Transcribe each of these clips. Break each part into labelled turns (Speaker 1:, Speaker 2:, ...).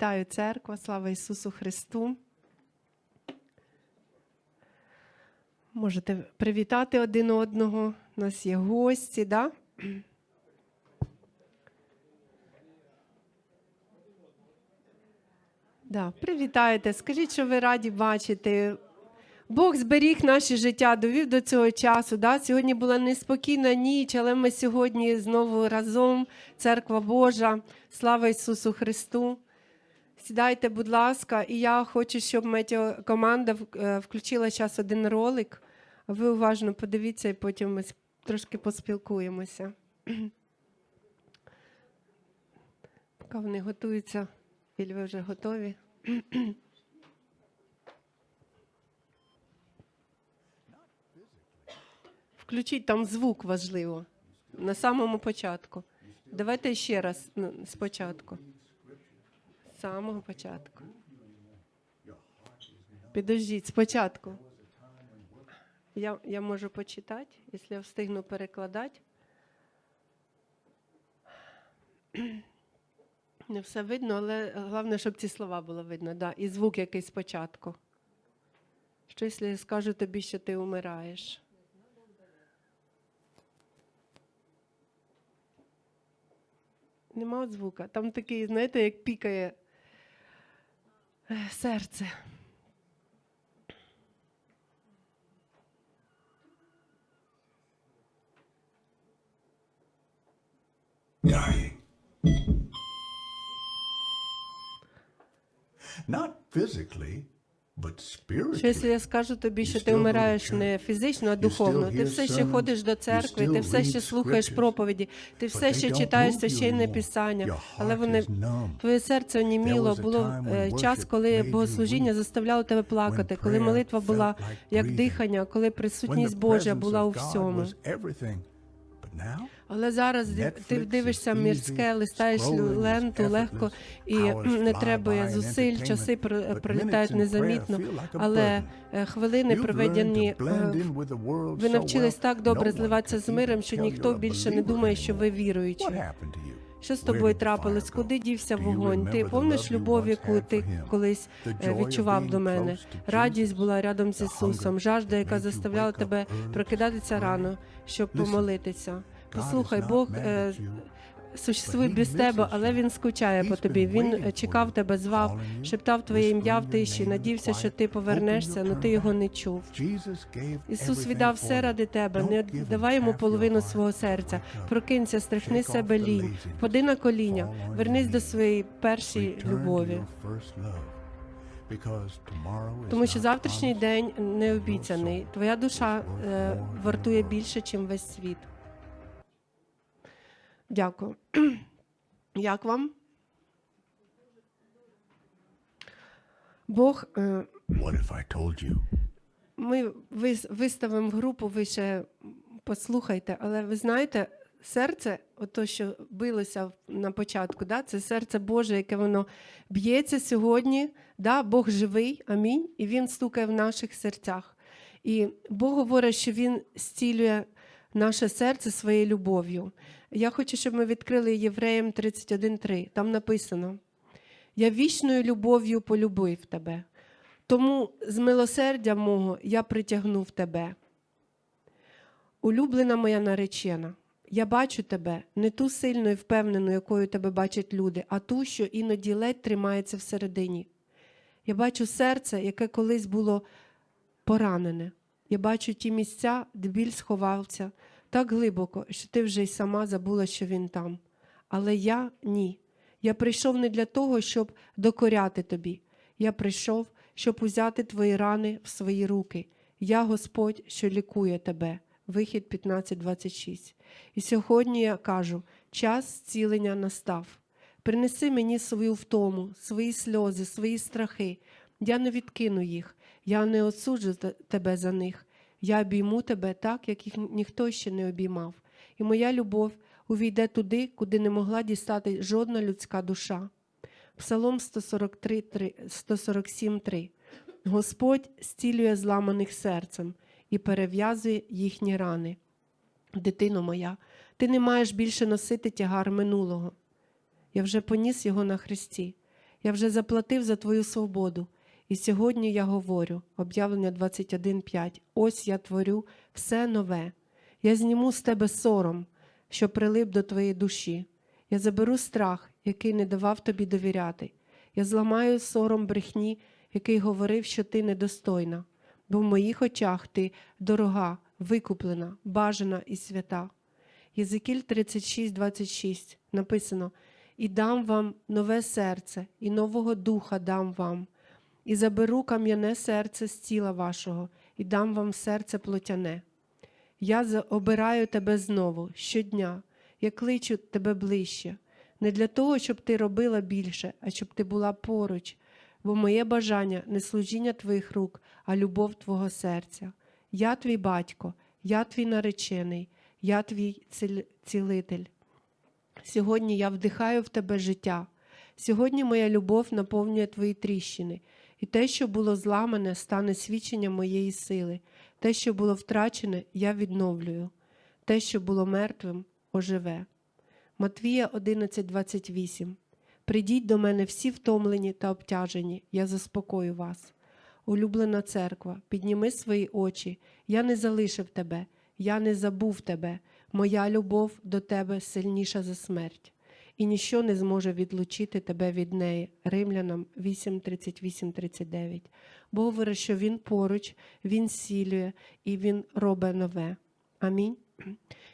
Speaker 1: Вітаю церква, слава Ісусу Христу. Можете привітати один одного. У нас є гості, да? Да, привітайте, скажіть, що ви раді бачити. Бог зберіг наше життя, довів до цього часу. Да? Сьогодні була неспокійна ніч, але ми сьогодні знову разом, Церква Божа, слава Ісусу Христу. Сідайте, будь ласка, і я хочу, щоб метеокоманда е, включила зараз один ролик. Ви уважно подивіться, і потім ми трошки поспілкуємося. Поки вони готуються, Іль, ви вже готові. Включіть там звук важливо. На самому початку. Давайте ще раз ну, спочатку. Самого початку. Підождіть, спочатку. Я, я можу почитати, якщо я встигну перекладати. Не все видно, але головне, щоб ці слова було видно. Да. І звук якийсь спочатку. Що, якщо я скажу тобі, що ти умираєш? Нема звука. Там такий, знаєте, як пікає
Speaker 2: serce. Not physically,
Speaker 1: Що якщо я скажу тобі, що ти вмираєш не фізично, а духовно, ти все ще ходиш до церкви, ти все ще слухаєш проповіді, ти все ще читаєш священне писання, але вони твоє серце оніміло. Було е, час, коли богослужіння заставляло тебе плакати, коли молитва була як дихання, коли присутність Божа була у всьому. Але зараз ти дивишся мірське, листаєш ленту легко і не треба зусиль, часи пролітають незамітно. Але е, хвилини проведені е, ви навчились так добре зливатися з миром, що ніхто більше не думає, що ви віруючі. Що з тобою трапилось? Куди дівся вогонь? Ти помниш любов, яку ти колись е, відчував до мене? Радість була рядом
Speaker 2: The
Speaker 1: Ісусом, жажда, яка заставляла тебе прокидатися рано, щоб помолитися. Послухай, Бог е, существує без тебе, але він скучає по тобі. Він е, чекав тебе, звав, шептав твоє ім'я в тиші, надівся, що ти повернешся, але ти його не чув. Ісус віддав все ради тебе. Не давай йому половину свого серця. Прокинься, стряхни
Speaker 2: off
Speaker 1: себе лінь, впади на коліня, вернись до своєї першої любові. Тому що завтрашній день не обіцяний. Твоя душа е, вартує більше, ніж весь світ. Дякую. Як вам? Бог, е,
Speaker 2: What if I told you
Speaker 1: ми виставимо групу, ви ще послухайте, але ви знаєте, серце, ото, що билося на початку, да, це серце Боже, яке воно б'ється сьогодні. Да, Бог живий, амінь, і Він стукає в наших серцях. І Бог говорить, що Він зцілює наше серце своєю любов'ю. Я хочу, щоб ми відкрили Євреям 31.3. Там написано: Я вічною любов'ю полюбив тебе. Тому з милосердя мого я притягнув тебе. Улюблена моя наречена, я бачу тебе не ту сильну і впевнену, якою тебе бачать люди, а ту, що іноді ледь тримається всередині. Я бачу серце, яке колись було поранене. Я бачу ті місця, де біль сховався так глибоко, що ти вже й сама забула, що він там. Але я ні. Я прийшов не для того, щоб докоряти тобі. Я прийшов, щоб узяти твої рани в свої руки. Я Господь, що лікує тебе. Вихід 15.26. І сьогодні я кажу: час зцілення настав. Принеси мені свою втому, свої сльози, свої страхи. Я не відкину їх, я не осуджу тебе за них. Я обійму тебе так, як їх ніхто ще не обіймав. І моя любов увійде туди, куди не могла дістати жодна людська душа. Псалом 143, 147.3. Господь зцілює зламаних серцем і перев'язує їхні рани. Дитино моя, ти не маєш більше носити тягар минулого. Я вже поніс його на хресті. Я вже заплатив за твою свободу. І сьогодні я говорю, об'явлення 21.5, ось я творю все нове. Я зніму з тебе сором, що прилип до твоєї душі. Я заберу страх, який не давав тобі довіряти. Я зламаю сором брехні, який говорив, що ти недостойна, бо в моїх очах ти дорога, викуплена, бажана і свята. Єзикіль 36, 26 написано: І дам вам нове серце, і нового духа дам вам, і заберу кам'яне серце з тіла вашого, і дам вам серце плотяне. Я обираю тебе знову щодня, я кличу тебе ближче, не для того, щоб ти робила більше, а щоб ти була поруч, бо моє бажання не служіння твоїх рук, а любов твого серця. Я твій батько, я твій наречений, я твій цілитель. Сьогодні я вдихаю в тебе життя. Сьогодні моя любов наповнює твої тріщини, і те, що було зламане, стане свідченням моєї сили. Те, що було втрачене, я відновлюю. Те, що було мертвим, оживе. Матвія 11:28 Придіть до мене всі втомлені та обтяжені, я заспокою вас. Улюблена церква, підніми свої очі, я не залишив тебе, я не забув тебе, моя любов до тебе сильніша за смерть, і ніщо не зможе відлучити тебе від неї. Римлянам 8, 38, 39. Бо говорить, що Він поруч, Він зцілює і Він робить нове. Амінь.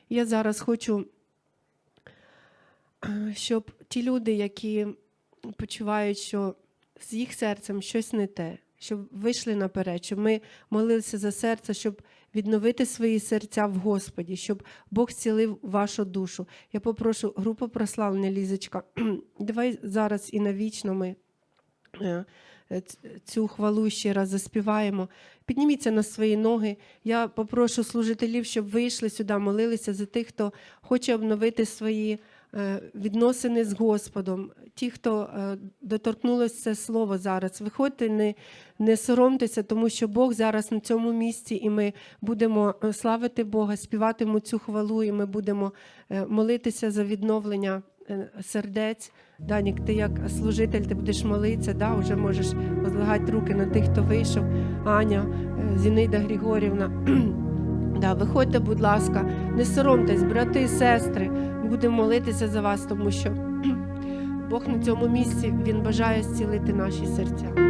Speaker 1: Я зараз хочу, щоб ті люди, які почувають, що з їх серцем щось не те, щоб вийшли наперед, щоб ми молилися за серце, щоб відновити свої серця в Господі, щоб Бог зцілив вашу душу. Я попрошу групу прославлення Лізочка. Давай зараз і навічно ми е, е, цю хвалу ще раз заспіваємо. Підніміться на свої ноги. Я попрошу служителів, щоб вийшли сюди, молилися за тих, хто хоче обновити свої відносини з Господом. Ті, хто е, доторкнулося це слово зараз, виходьте, не, не соромтеся, тому що Бог зараз на цьому місці, і ми будемо е, славити Бога, співати цю хвалу, і ми будемо е, молитися за відновлення е, сердець. Данік, ти як служитель, ти будеш молитися, да, вже можеш возлагати руки на тих, хто вийшов. Аня, е, Зінида Григорівна. Да, виходьте, будь ласка, не соромтесь, брати і сестри. Будемо молитися за вас, тому що Бог на цьому місці Він бажає зцілити наші серця.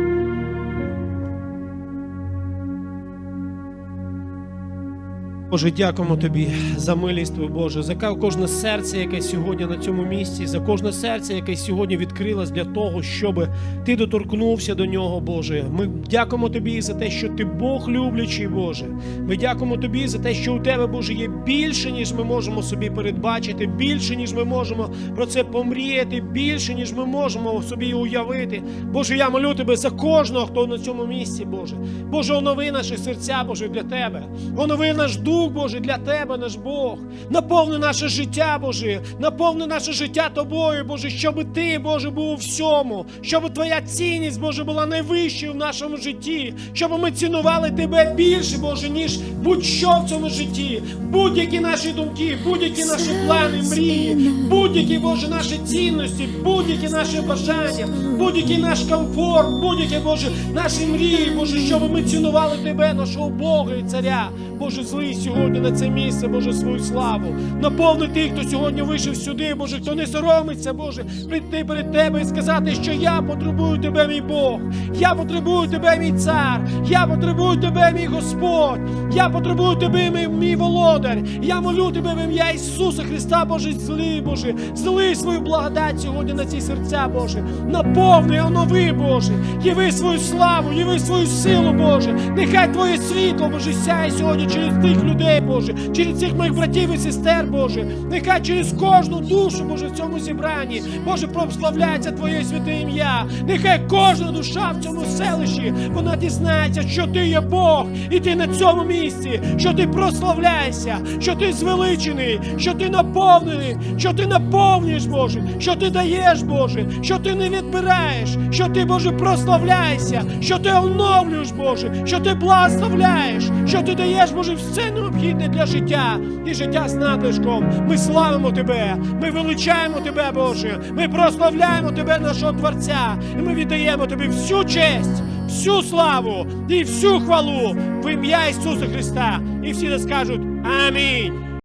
Speaker 3: Боже, дякуємо тобі за милість Твою, Боже, за кожне серце, яке сьогодні на цьому місці, за кожне серце, яке сьогодні відкрилось для того, щоб ти доторкнувся до нього, Боже. Ми дякуємо тобі за те, що ти Бог люблячий, Боже. Ми дякуємо тобі за те, що у тебе, Боже, є більше, ніж ми можемо собі передбачити, більше, ніж ми можемо про це помріяти, більше, ніж ми можемо собі уявити. Боже, я молю тебе за кожного, хто на цьому місці, Боже. Боже, онови наші серця, Боже, для тебе. Онови наш дух, Боже, для тебе, наш Бог. Наповни наше життя, Боже. Наповни наше життя тобою, Боже, щоб ти, Боже, був у всьому, щоб твоя цінність, Боже, була найвищою в нашому житті, щоб ми цінували тебе більше, Боже, ніж будь-що в цьому житті. Будь-які наші думки, будь-які наші плани, мрії, будь-які, Боже, наші цінності, будь-які наші бажання, будь-який наш комфорт, будь-які, Боже, наші мрії, Боже, щоб ми цінували тебе, нашого Бога і царя. Боже, злий сьогодні на це місце, Боже, свою славу. Наповни тих, хто сьогодні вийшов сюди, Боже, хто не соромиться, Боже, прийти перед Тебе і сказати, що я потребую Тебе, мій Бог. Я потребую Тебе, мій цар. Я потребую Тебе, мій Господь. Я потребую Тебе, мій, мій володар. Я молю Тебе в ім'я Ісуса Христа, Боже, зли, Боже, зли свою благодать сьогодні на ці серця, Боже. Наповни, онови, Боже. Яви свою славу, яви свою силу, Боже. Нехай Твоє світло, Боже, сяє сьогодні через тих людей, Боже, через цих моїх братів і сестер, Боже. Нехай через кожну душу, Боже, в цьому зібранні, Боже, прославляється Твоє святе ім'я. Нехай кожна душа в цьому селищі, вона дізнається, що Ти є Бог, і Ти на цьому місці, що Ти прославляєшся, що Ти звеличений, що Ти наповнений, що Ти наповнюєш, Боже, що Ти даєш, Боже, що Ти не відбираєш, що Ти, Боже, прославляєшся, що Ти оновлюєш, Боже, що Ти благословляєш, що Ти даєш, Боже, все необхідне для життя і життя з надлишком. Ми славимо Тебе, ми величаємо Тебе, Боже. Ми прославляємо Тебе, нашого Творця, і ми віддаємо Тобі всю честь, всю славу і всю хвалу в ім'я Ісуса Христа. І всі не скажуть Амінь.